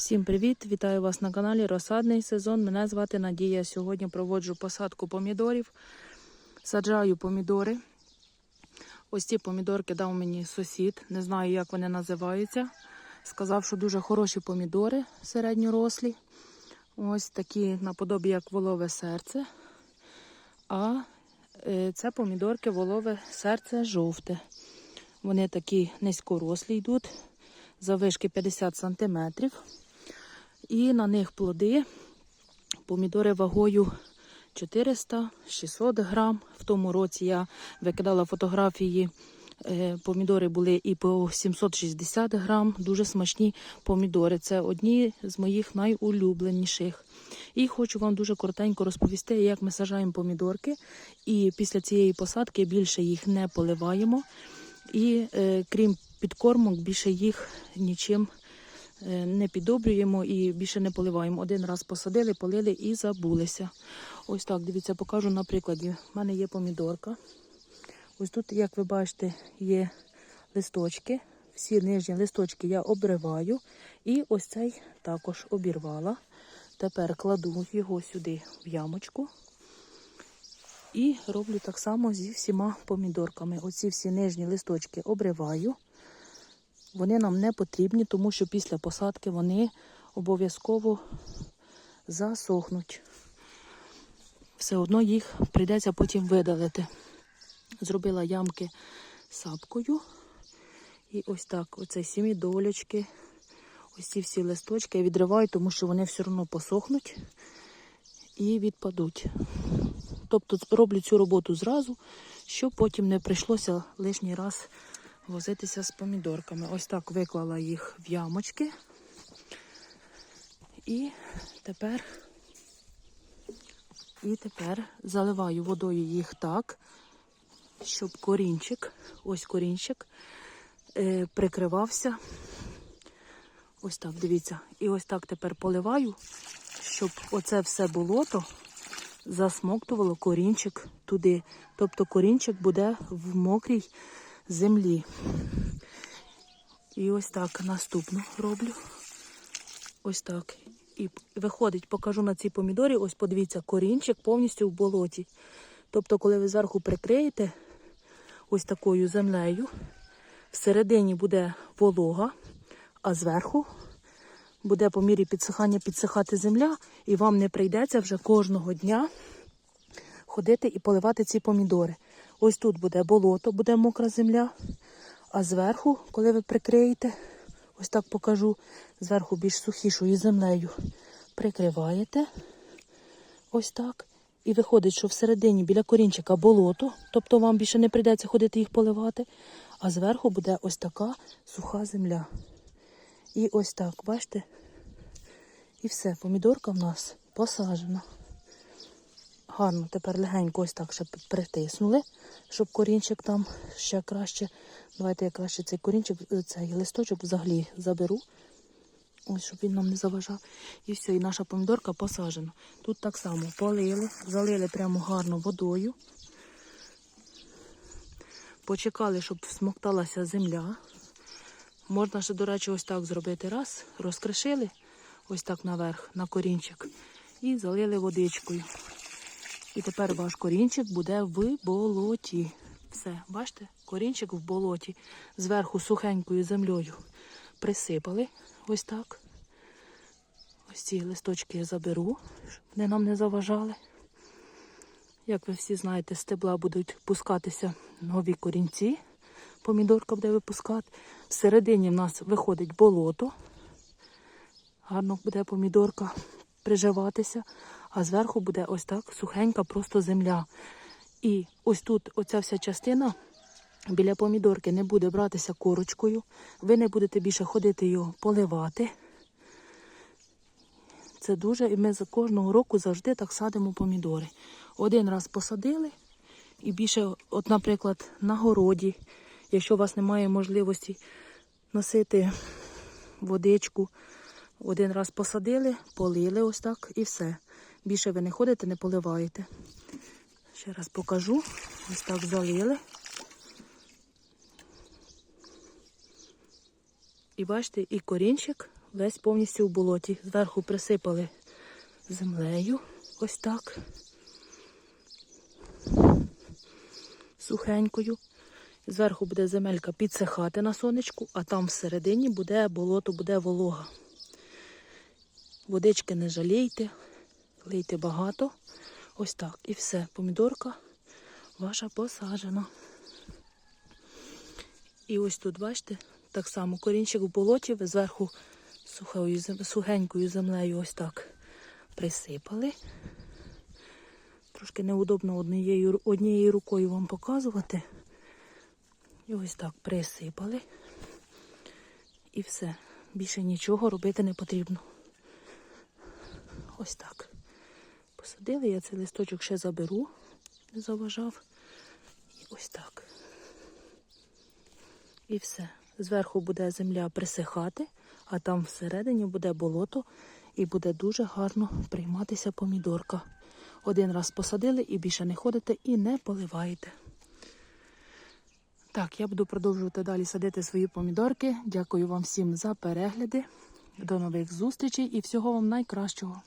Всім привіт! Вітаю вас на каналі Розсадний сезон. Мене звати Надія. Сьогодні проводжу посадку помідорів. Саджаю помідори. Ось ці помідорки дав мені сусід. Не знаю, як вони називаються. Сказав, що дуже хороші помідори середньорослі. Ось такі наподобі, як волове серце. А е, це помідорки волове серце жовте. Вони такі низькорослі йдуть, завишки 50 см. І на них плоди, помідори вагою 400-600 грам. В тому році я викидала фотографії. е, Помідори були і по 760 грам. Дуже смачні помідори. Це одні з моїх найулюбленіших. І хочу вам дуже коротенько розповісти, як ми сажаємо помідорки. І після цієї посадки більше їх не поливаємо. І е, крім підкормок, більше їх нічим не піддобрюємо і більше не поливаємо. Один раз посадили, полили і забулися. Ось так, дивіться, покажу на прикладі. У мене є помідорка. Ось тут, як ви бачите, є листочки. Всі нижні листочки я обриваю. І ось цей також обірвала. Тепер кладу його сюди в ямочку. І роблю так само зі всіма помідорками. Оці всі нижні листочки обриваю. Вони нам не потрібні, тому що після посадки вони обов'язково засохнуть. Все одно їх прийдеться потім видалити. Зробила ямки сапкою. І ось так, оце сімі долечки, ось ці всі листочки я відриваю, тому що вони все одно посохнуть і відпадуть. Тобто роблю цю роботу зразу, щоб потім не прийшлося лишній раз возитися з помідорками. Ось так виклала їх в ямочки. І тепер, і тепер заливаю водою їх так, щоб корінчик, ось корінчик, е, прикривався. Ось так, дивіться. І ось так тепер поливаю, щоб оце все болото засмоктувало корінчик туди. Тобто корінчик буде в мокрій землі. І ось так наступну роблю. Ось так. І виходить, покажу на цій помідорі. Ось подивіться, корінчик повністю в болоті. Тобто, коли ви зверху прикриєте ось такою землею, всередині буде волога, а зверху буде по мірі підсихання підсихати земля, і вам не прийдеться вже кожного дня ходити і поливати ці помідори. Ось тут буде болото, буде мокра земля, а зверху, коли ви прикриєте, ось так покажу, зверху більш сухішою землею прикриваєте. Ось так. І виходить, що всередині біля корінчика болото, тобто вам більше не прийдеться ходити їх поливати, а зверху буде ось така суха земля. І ось так, бачите? І все, помідорка в нас посаджена. Гарно тепер легенько ось так ще притиснули, щоб корінчик там ще краще. Давайте я краще цей корінчик, цей листочок взагалі заберу. Ось, щоб він нам не заважав. І все, і наша помідорка посаджена. Тут так само полили, залили прямо гарно водою. Почекали, щоб всмокталася земля. Можна ще, до речі, ось так зробити. Раз, розкришили, ось так наверх, на корінчик. І залили водичкою. І тепер ваш корінчик буде в болоті. Все, бачите, корінчик в болоті. Зверху сухенькою землею присипали. Ось так. Ось ці листочки я заберу, щоб вони нам не заважали. Як ви всі знаєте, з стебла будуть пускатися нові корінці. Помідорка буде випускати. Всередині в нас виходить болото. Гарно буде помідорка приживатися, а зверху буде ось так сухенька просто земля. І ось тут оця вся частина біля помідорки не буде братися корочкою. Ви не будете більше ходити його поливати. Це дуже, і ми кожного року завжди так садимо помідори. Один раз посадили, і більше, от, наприклад, на городі, якщо у вас немає можливості носити водичку, один раз посадили, полили ось так і все. Більше ви не ходите, не поливаєте. Ще раз покажу. Ось так залили. І бачите, і корінчик весь повністю в болоті. Зверху присипали землею. Ось так. Сухенькою. Зверху буде земелька підсихати на сонечку, а там всередині буде болото, буде волога. Водички не жалійте, лийте багато. Ось так. І все. Помідорка ваша посаджена. І ось тут, бачите, так само корінчик в болоті, зверху сухою, сухенькою землею ось так присипали. Трошки неудобно однією, однією рукою вам показувати. І ось так присипали. І все. Більше нічого робити не потрібно. Ось так. Посадили, я цей листочок ще заберу, не заважав. І ось так. І все. Зверху буде земля присихати, а там всередині буде болото і буде дуже гарно прийматися помідорка. Один раз посадили і більше не ходите і не поливаєте. Так, я буду продовжувати далі садити свої помідорки. Дякую вам всім за перегляди. До нових зустрічей і всього вам найкращого.